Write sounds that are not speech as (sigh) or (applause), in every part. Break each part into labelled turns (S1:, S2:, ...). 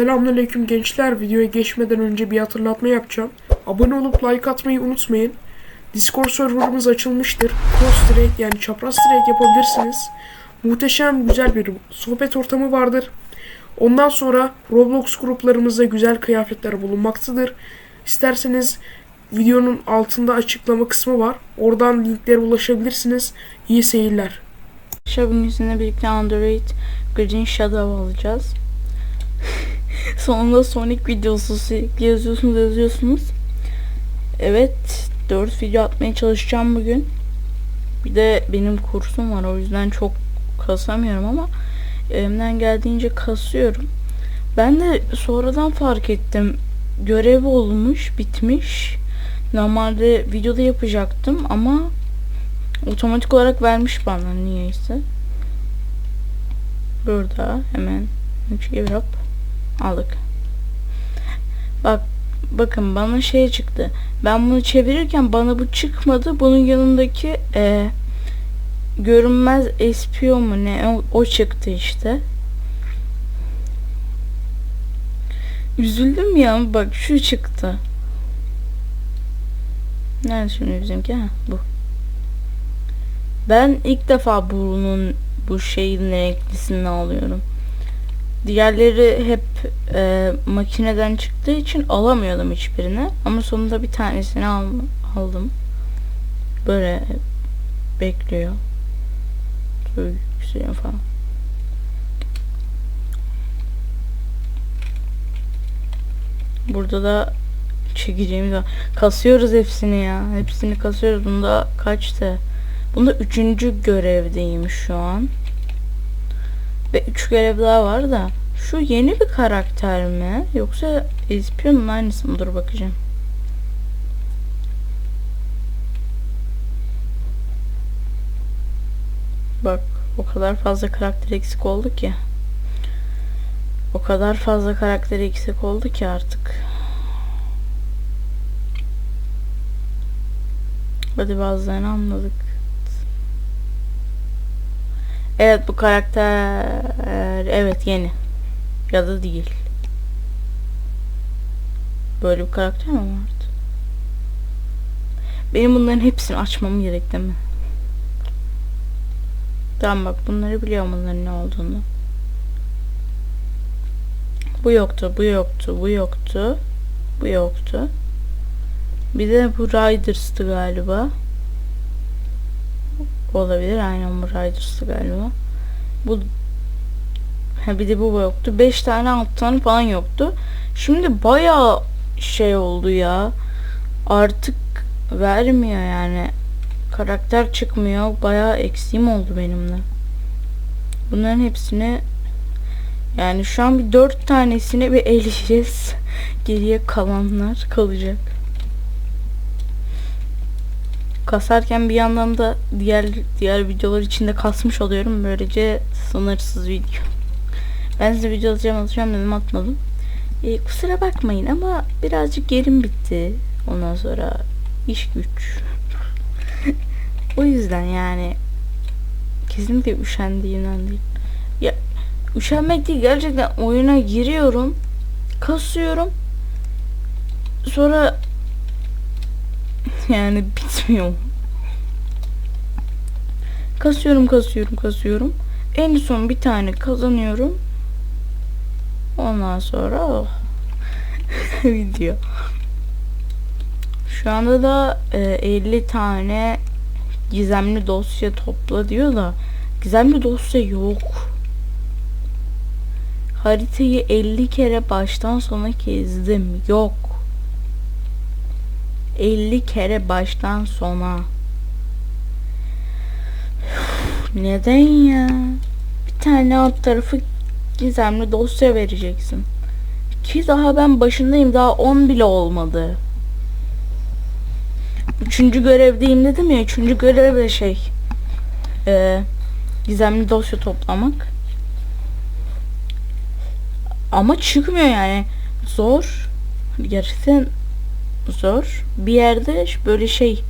S1: Selamünaleyküm gençler. Videoya geçmeden önce bir hatırlatma yapacağım. Abone olup like atmayı unutmayın. Discord serverımız açılmıştır. Cross trade yani çapraz trade yapabilirsiniz. Muhteşem güzel bir sohbet ortamı vardır. Ondan sonra Roblox gruplarımızda güzel kıyafetler bulunmaktadır. İsterseniz videonun altında açıklama kısmı var. Oradan linklere ulaşabilirsiniz. İyi seyirler.
S2: Şabın yüzüne birlikte Android Green Shadow alacağız. (laughs) Sonunda Sonic videosu yazıyorsunuz yazıyorsunuz. Evet 4 video atmaya çalışacağım bugün. Bir de benim kursum var o yüzden çok kasamıyorum ama elimden geldiğince kasıyorum. Ben de sonradan fark ettim. Görev olmuş, bitmiş. Normalde videoda yapacaktım ama otomatik olarak vermiş bana niyeyse. Burada hemen 3 gibi hop aldık. Bak bakın bana şey çıktı. Ben bunu çevirirken bana bu çıkmadı. Bunun yanındaki e, görünmez espiyo mu ne o, o çıktı işte. Üzüldüm ya bak şu çıktı. Nerede şimdi bizimki? Ha, bu. Ben ilk defa bunun bu şeyin renklisini alıyorum. Diğerleri hep e, makineden çıktığı için alamıyordum hiçbirini. Ama sonunda bir tanesini al, aldım. Böyle bekliyor. Böyle yükseliyor falan. Burada da çekeceğimiz var. Kasıyoruz hepsini ya. Hepsini kasıyoruz. Bunda kaçtı? Bunda üçüncü görevdeyim şu an. Ve üç görev daha var da. Şu yeni bir karakter mi? Yoksa Espion'un aynısı mı? Dur bakacağım. Bak o kadar fazla karakter eksik oldu ki. O kadar fazla karakter eksik oldu ki artık. Hadi bazılarını anladık. Evet bu karakter evet yeni. Ya da değil. Böyle bir karakter mi vardı? Benim bunların hepsini açmam gerek değil mi? Tamam bak bunları biliyorum bunların ne olduğunu. Bu yoktu, bu yoktu, bu yoktu. Bu yoktu. Bir de bu Riders'tı galiba. Olabilir aynen bu Riders'tı galiba. Bu ha bir de bu yoktu. 5 tane 6 tane falan yoktu. Şimdi bayağı şey oldu ya. Artık vermiyor yani. Karakter çıkmıyor. Bayağı eksiğim oldu benimle. Bunların hepsini yani şu an bir 4 tanesini bir eleyeceğiz. (laughs) Geriye kalanlar kalacak kasarken bir yandan da diğer diğer videolar içinde kasmış oluyorum. Böylece sınırsız video. Ben size video atacağım atacağım dedim atmadım. E, kusura bakmayın ama birazcık gerim bitti. Ondan sonra iş güç. (laughs) o yüzden yani kesinlikle üşendiğimden değil. Ya üşenmek değil gerçekten oyuna giriyorum. Kasıyorum. Sonra yani bitmiyor. Kasıyorum kasıyorum kasıyorum. En son bir tane kazanıyorum. Ondan sonra oh. (laughs) video. Şu anda da e, 50 tane gizemli dosya topla diyor da gizemli dosya yok. Haritayı 50 kere baştan sona gezdim. Yok. 50 kere baştan sona. Neden ya? Bir tane alt tarafı gizemli dosya vereceksin. Ki daha ben başındayım. Daha 10 bile olmadı. Üçüncü görevdeyim dedim ya. Üçüncü görev de şey. E, gizemli dosya toplamak. Ama çıkmıyor yani. Zor. Gerçekten zor. Bir yerde böyle şey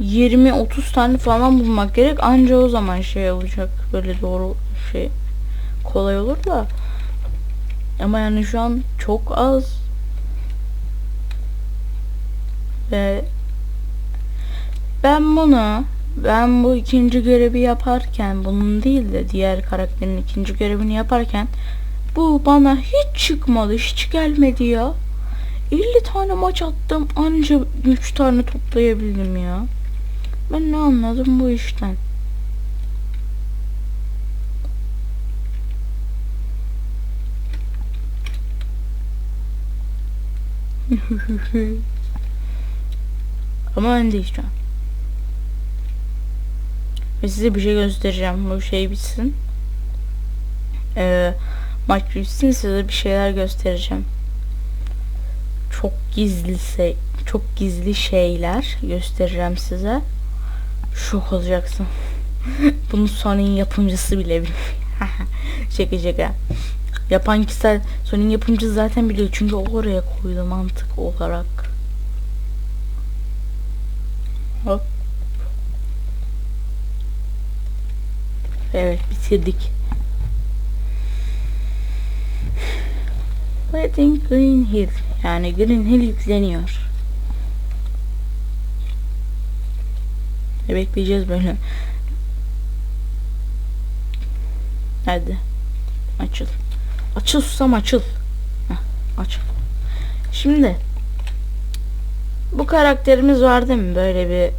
S2: 20-30 tane falan bulmak gerek. Anca o zaman şey olacak. Böyle doğru şey kolay olur da Ama yani şu an çok az. Ve ben bunu ben bu ikinci görevi yaparken bunun değil de diğer karakterin ikinci görevini yaparken bu bana hiç çıkmadı hiç gelmedi ya 50 tane maç attım anca 3 tane toplayabildim ya ben ne anladım bu işten (laughs) Ama öndeyiz şu. Ve size bir şey göstereceğim. Bu şey bitsin. Ee, maç bitsin size bir şeyler göstereceğim. Gizli şey, çok gizli şeyler göstereceğim size. Şok olacaksın. (laughs) Bunu Sony'in yapımcısı bile bilmiyor. (laughs) şaka şaka. Yapan kişi Sony'in yapımcısı zaten biliyor çünkü o oraya koydu mantık olarak. Hop. Evet bitirdik. Wedding Green Hill. Yani Green Hill yükleniyor. Ve bekleyeceğiz böyle. Hadi. Açıl. Açıl susam açıl. Heh, açıl. Şimdi bu karakterimiz var değil mi? Böyle bir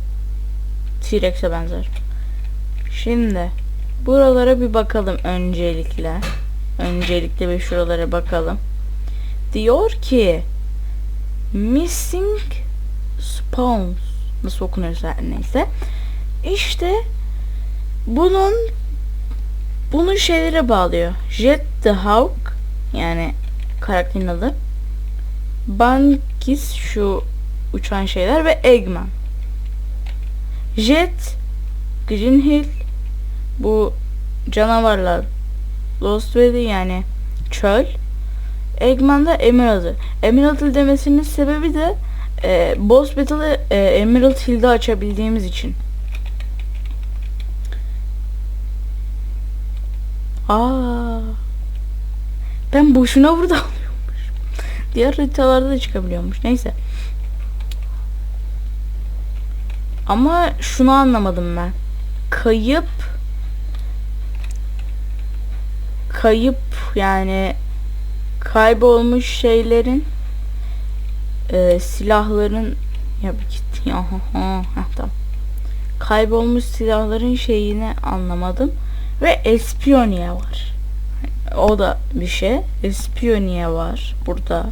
S2: T-Rex'e benzer. Şimdi buralara bir bakalım öncelikle. Öncelikle bir şuralara bakalım. Diyor ki Missing Spawns nasıl okunuyorsa neyse. İşte bunun bunu şeylere bağlıyor. Jet the Hawk yani karakterin adı. Bankis şu uçan şeyler ve Eggman. Jet, Green Hill, bu canavarlar, Lost Valley yani çöl. Eggman da Emerald'ı. Emerald demesinin sebebi de e, Boss Battle'ı e, Emerald Hill'de açabildiğimiz için. Aa. Ben boşuna burada. Diğer haritalarda da çıkabiliyormuş. Neyse. Ama şunu anlamadım ben. Kayıp kayıp yani kaybolmuş şeylerin e, silahların ya bir git ya ha, ha, ha, tamam. Kaybolmuş silahların şeyini anlamadım ve espiyoniye var. O da bir şey. Espiyoniye var burada.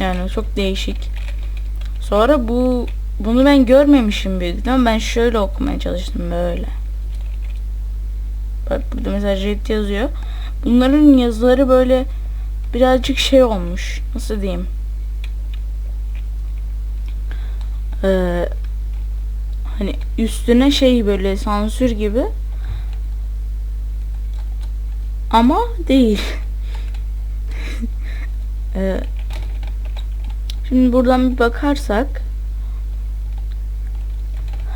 S2: Yani çok değişik. Sonra bu bunu ben görmemişim büyük ihtimal. Ben şöyle okumaya çalıştım böyle. Bak burada mesela jet yazıyor. Bunların yazıları böyle birazcık şey olmuş. Nasıl diyeyim? Ee, hani üstüne şey böyle sansür gibi. Ama değil. (laughs) ee, Şimdi buradan bir bakarsak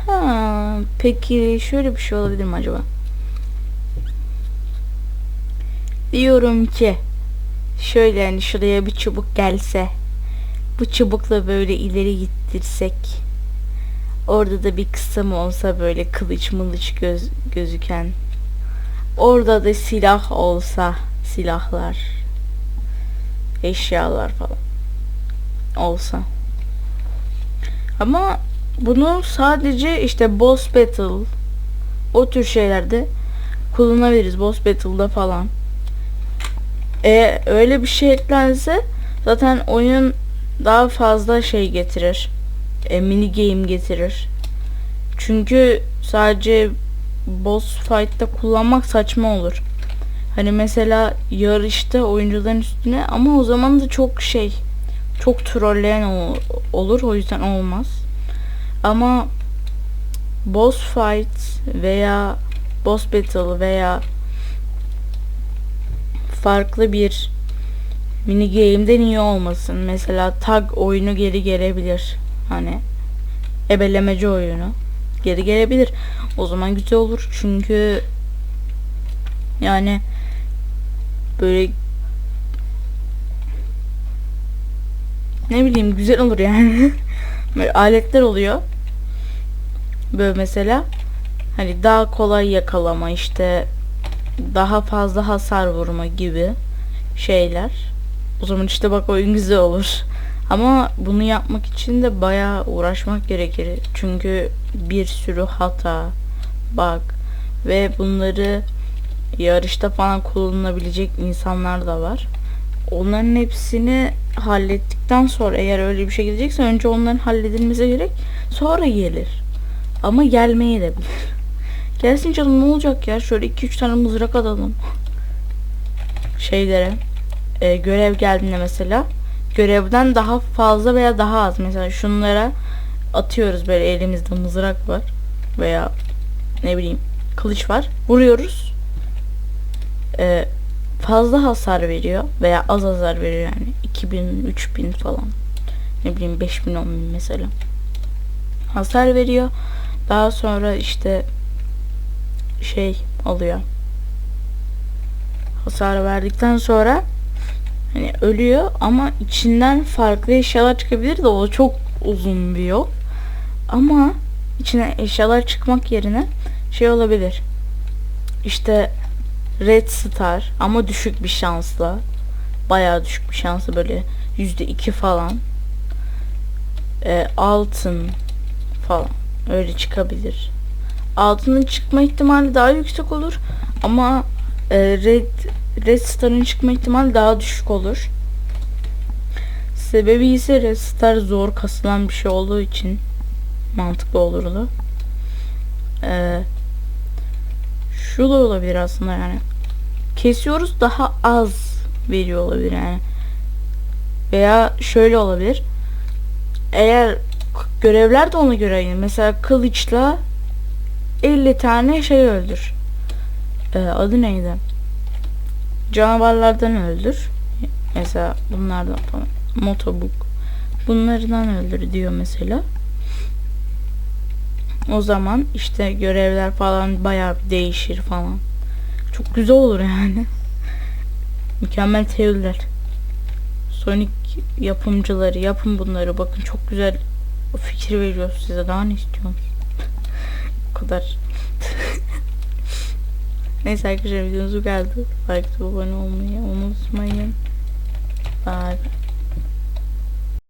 S2: Ha, peki şöyle bir şey olabilir mi acaba? Diyorum ki şöyle hani şuraya bir çubuk gelse bu çubukla böyle ileri gittirsek orada da bir kısım olsa böyle kılıç mılıç göz, gözüken orada da silah olsa silahlar eşyalar falan olsa. Ama bunu sadece işte boss battle o tür şeylerde kullanabiliriz. Boss battle'da falan. E öyle bir şey eklense zaten oyun daha fazla şey getirir. E, mini game getirir. Çünkü sadece boss fight'ta kullanmak saçma olur. Hani mesela yarışta oyuncuların üstüne ama o zaman da çok şey çok trolleyen ol- olur o yüzden olmaz. Ama boss fight veya boss battle veya farklı bir mini game'den iyi olmasın. Mesela tag oyunu geri gelebilir. Hani ebelemeci oyunu geri gelebilir. O zaman güzel olur çünkü Yani böyle ne bileyim güzel olur yani. (laughs) böyle aletler oluyor. Böyle mesela hani daha kolay yakalama işte daha fazla hasar vurma gibi şeyler. O zaman işte bak oyun güzel olur. Ama bunu yapmak için de bayağı uğraşmak gerekir. Çünkü bir sürü hata, bug ve bunları yarışta falan kullanılabilecek insanlar da var. Onların hepsini hallettikten sonra eğer öyle bir şey gelecekse önce onların halledilmesi gerek. Sonra gelir. Ama gelmeye de bilir. Gelsin canım ne olacak ya? Şöyle 2-3 tane mızrak alalım. Şeylere. e, görev geldiğinde mesela. Görevden daha fazla veya daha az. Mesela şunlara atıyoruz böyle elimizde mızrak var. Veya ne bileyim kılıç var. Vuruyoruz. E, fazla hasar veriyor. Veya az hasar veriyor yani. 2000, 3000 falan. Ne bileyim 5000, 10.000 mesela. Hasar veriyor. Daha sonra işte şey alıyor. Hasar verdikten sonra hani ölüyor ama içinden farklı eşyalar çıkabilir de o çok uzun bir yol. Ama içine eşyalar çıkmak yerine şey olabilir. İşte Red Star ama düşük bir şansla. Bayağı düşük bir şansla böyle yüzde iki falan. Ee, altın falan öyle çıkabilir. Altının çıkma ihtimali daha yüksek olur ama e, Red Red Star'ın çıkma ihtimali daha düşük olur. Sebebi ise Red Star zor kasılan bir şey olduğu için mantıklı olurdu. Ee, şu da olabilir aslında yani. Kesiyoruz daha az veriyor olabilir yani. Veya şöyle olabilir. Eğer görevler de ona göre aynı. Mesela kılıçla 50 tane şey öldür. Ee, adı neydi? Canavarlardan öldür. Mesela bunlardan falan. Motobuk. Bunlardan öldür diyor mesela. O zaman işte görevler falan bayağı bir değişir falan. Çok güzel olur yani. (laughs) Mükemmel teoriler. Sonic yapımcıları yapın bunları. Bakın çok güzel fikir veriyor size. Daha ne istiyorsunuz? Bu kadar. Neyse arkadaşlar videomuz bu geldi. Like, abone olmayı unutmayın. Bye.